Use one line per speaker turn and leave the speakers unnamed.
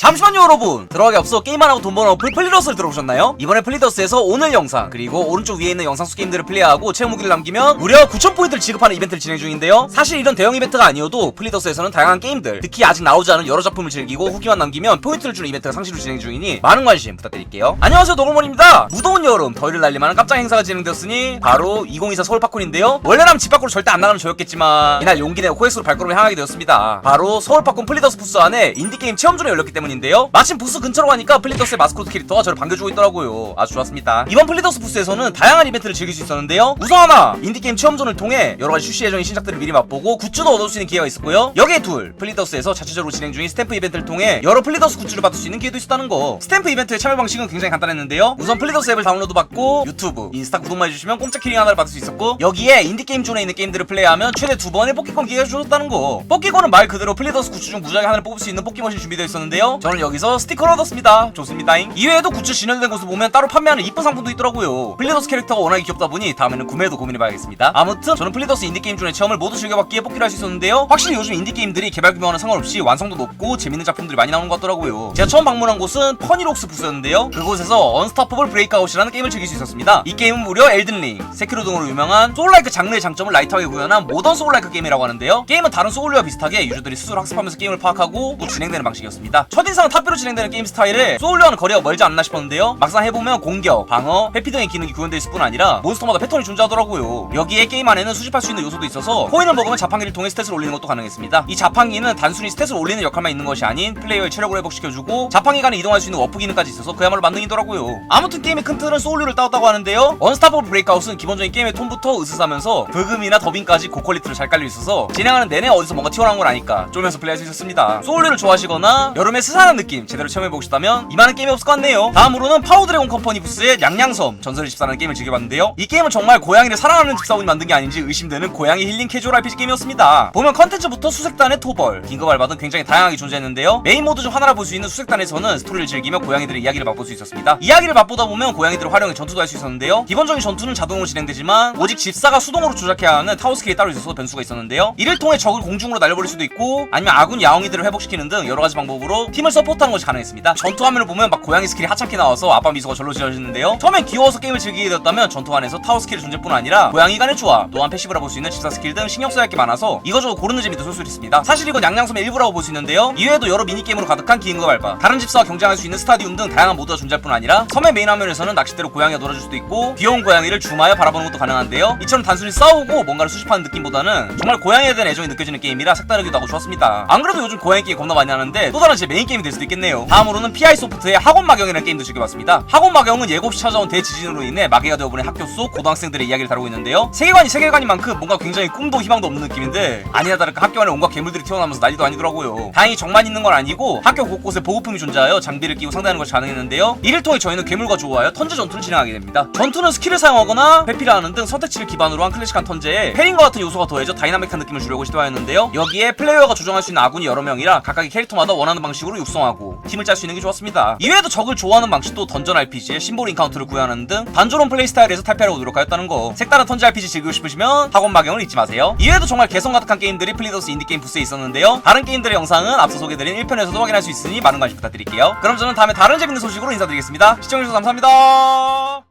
잠시만요 여러분. 들어가기 앞서 게임 안 하고 돈 버는 어플 플리더스를 들어오셨나요? 이번에 플리더스에서 오늘 영상 그리고 오른쪽 위에 있는 영상 속 게임들을 플레이하고 체험 무기를 남기면 무려 9,000포인트를 지급하는 이벤트를 진행 중인데요. 사실 이런 대형 이벤트가 아니어도 플리더스에서는 다양한 게임들 특히 아직 나오지 않은 여러 작품을 즐기고 후기만 남기면 포인트를 주는 이벤트가 상시로 진행 중이니 많은 관심 부탁드릴게요. 안녕하세요 노골몬입니다. 무더운 여름 더위를 날리만한 깜짝 행사가 진행되었으니 바로 2024 서울 팝콘인데요. 원래라면 집 밖으로 절대 안 나가는 저였겠지만 이날 용기 내어 코엑스로 발걸음을 향하게 되었습니다. 바로 서울 팝콘 플리더스 부스 안에 인디게임 체험존이 열렸기 때문 인데요. 마침 부스 근처로 가니까 플리더스의 마스코트 캐릭터가 저를 반겨주고 있더라고요. 아주 좋았습니다. 이번 플리더스 부스에서는 다양한 이벤트를 즐길 수 있었는데요. 우선 하나 인디게임 체험존을 통해 여러가지 출시 예정인 신작들을 미리 맛보고 굿즈도 얻을 수 있는 기회가 있었고요. 여기에 둘 플리더스에서 자체적으로 진행 중인 스탬프 이벤트를 통해 여러 플리더스 굿즈를 받을 수 있는 기회도 있었다는 거. 스탬프 이벤트의 참여 방식은 굉장히 간단했는데요. 우선 플리더스 앱을 다운로드 받고 유튜브 인스타 구독만 해주시면 공짜 키링 하나를 받을 수 있었고 여기에 인디게임 존에 있는 게임들을 플레이하면 최대 두 번의 뽑기권 기회가 주어졌다는 거. 뽑기권은 말 그대로 플리더스 굿즈 중 무작위 하나를 뽑을 수 있는 뽑기머신이 준비되어 있었는데요 저는 여기서 스티커를 얻었습니다. 좋습니다잉. 이외에도 굿즈 진열된 곳을 보면 따로 판매하는 이쁜 상품도 있더라고요. 플리더스 캐릭터가 워낙에 귀엽다 보니 다음에는 구매도 고민해봐야겠습니다. 아무튼 저는 플리더스 인디게임 존의 체험을 모두 즐겨봤기에 뽑기를 할 수 있었는데요. 확실히 요즘 인디게임들이 개발 규모와는 상관없이 완성도 높고 재밌는 작품들이 많이 나오는 것 같더라고요. 제가 처음 방문한 곳은 퍼니록스 부스였는데요. 그곳에서 언스타퍼블 브레이크아웃이라는 게임을 즐길 수 있었습니다. 이 게임은 무려 엘든링, 세키로 등으로 유명한 소울라이크 장르의 장점을 라이트하게 구현한 모던 소울라이크 게임이라고 하는데요. 게임은 다른 소울류와 비슷하게 유저들이 스스로 학습하면서 게임을 파악하고 또 진행되는 방식이었습니다. 첫 인상은 탑뷰로 진행되는 게임 스타일에 소울류와는 거리가 멀지 않나 싶었는데요. 막상 해보면 공격, 방어, 회피 등의 기능이 구현되어 있을 뿐 아니라 몬스터마다 패턴이 존재하더라고요. 여기에 게임 안에는 수집할 수 있는 요소도 있어서 코인을 먹으면 자판기를 통해 스탯을 올리는 것도 가능했습니다. 이 자판기는 단순히 스탯을 올리는 역할만 있는 것이 아닌 플레이어의 체력을 회복시켜주고 자판기 간에 이동할 수 있는 워프 기능까지 있어서 그야말로 만능이더라고요. 아무튼 게임의 큰 틀은 소울류를 따왔다고 하는데요. 언스타버블 브레이크아웃은 기본적인 게임의 톤부터 으스스하면서 브금이나 더빙까지 고퀄리티로 잘 깔려 있어서 진행하는 내내 어디서 뭔가 튀어나온 걸 아니까 쫄면서 플레이할 수 있었습니다. 소울류를 좋아하시거나 여름에 스산 한 느낌 제대로 체험해보고 싶다면 이만한 게임이 없을 것 같네요. 다음으로는 파워드래곤 컴퍼니 부스의 양양섬 전설의 집사라는 게임을 즐겨봤는데요. 이 게임은 정말 고양이를 사랑하는 집사분이 만든 게 아닌지 의심되는 고양이 힐링 캐주얼 RPG 게임이었습니다. 보면 컨텐츠부터 수색단의 토벌 긴급 알바등 굉장히 다양하게 존재했는데요. 메인 모드 중 하나라 볼 수 있는 수색단에서는 스토리를 즐기며 고양이들의 이야기를 맛볼 수 있었습니다. 이야기를 맛보다 보면 고양이들을 활용해 전투도 할 수 있었는데요. 기본적인 전투는 자동으로 진행되지만 오직 집사가 수동으로 조작해야 하는 타워 스킬이 따로 있어서 변수가 있었는데요. 이를 통해 적을 공중으로 날려버릴 수도 있고 아니면 아군 야옹이들을 회복시키는 등 여러 가지 방법으로 팀을 서포트하는 것이 가능했습니다. 전투 화면을 보면 막 고양이 스킬이 하찮게 나와서 아빠 미소가 절로 지어지는데요. 처음엔 귀여워서 게임을 즐기게 되었다면 전투 안에서 타워 스킬의 존재뿐 아니라 고양이 간의 조합 또한 패시브라 볼 수 있는 집사 스킬 등 신경 써야 할 게 많아서 이거저거 고르는 재미도 쏠쏠했습니다. 사실 이건 양양섬의 일부라고 볼 수 있는데요. 이외에도 여러 미니게임으로 가득한 기능과 알바 다른 집사와 경쟁할 수 있는 스타디움 등 다양한 모드가 존재할 뿐 아니라 섬의 메인 화면에서는 낚싯대로 고양이가 놀아줄 수도 있고 귀여운 고양이를 줌하여 바라보는 것도 가능한데요. 이처럼 단순히 싸우고 뭔가를 수집하는 느낌보다는 정말 고양이에 대한 애정이 느껴지는 게임이라 색다르기도 하고 좋았습니다. 안 그래도 요즘 고양이 게임 겁나 많이 하는데 또 다른 제 메인 게임 이 될 수도 있겠네요. 다음으로는 PI 소프트의 학원 마경이라는 게임도 즐겨봤습니다. 학원 마경은 예고 없이 찾아온 대지진으로 인해 마개가 되어버린 학교 속 고등학생들의 이야기를 다루고 있는데요. 세계관이 세계관인 만큼 뭔가 굉장히 꿈도 희망도 없는 느낌인데 아니나 다를까 학교 안에 온갖 괴물들이 튀어나오면서 난리도 아니더라고요. 다행히 적만 있는 건 아니고 학교 곳곳에 보급품이 존재하여 장비를 끼고 상대하는 것이 가능했는데요. 이를 통해 저희는 괴물과 조우하여 턴제 전투를 진행하게 됩니다. 전투는 스킬을 사용하거나 회피를 하는 등 선택지를 기반으로 한 클래식한 턴제에 페린과 같은 요소가 더해져 다이나믹한 느낌을 주려고 시도하였는데요. 여기에 플레이어가 조정할 수 있는 아군이 여러 명이라 각각의 캐릭터마다 원하는 방식으로 육성하고 팀을 짤 수 있는 게 좋았습니다. 이외에도 적을 좋아하는 방식도 던전 RPG의 심볼 인카운트를 구현하는 등 단조로운 플레이 스타일에서 탈피하려고 노력하였다는 거. 색다른 턴제 RPG 즐기고 싶으시면 학원 마경을 잊지 마세요. 이외에도 정말 개성 가득한 게임들이 플리더스 인디게임 부스에 있었는데요. 다른 게임들의 영상은 앞서 소개드린 1편에서도 확인할 수 있으니 많은 관심 부탁드릴게요. 그럼 저는 다음에 다른 재밌는 소식으로 인사드리겠습니다. 시청해주셔서 감사합니다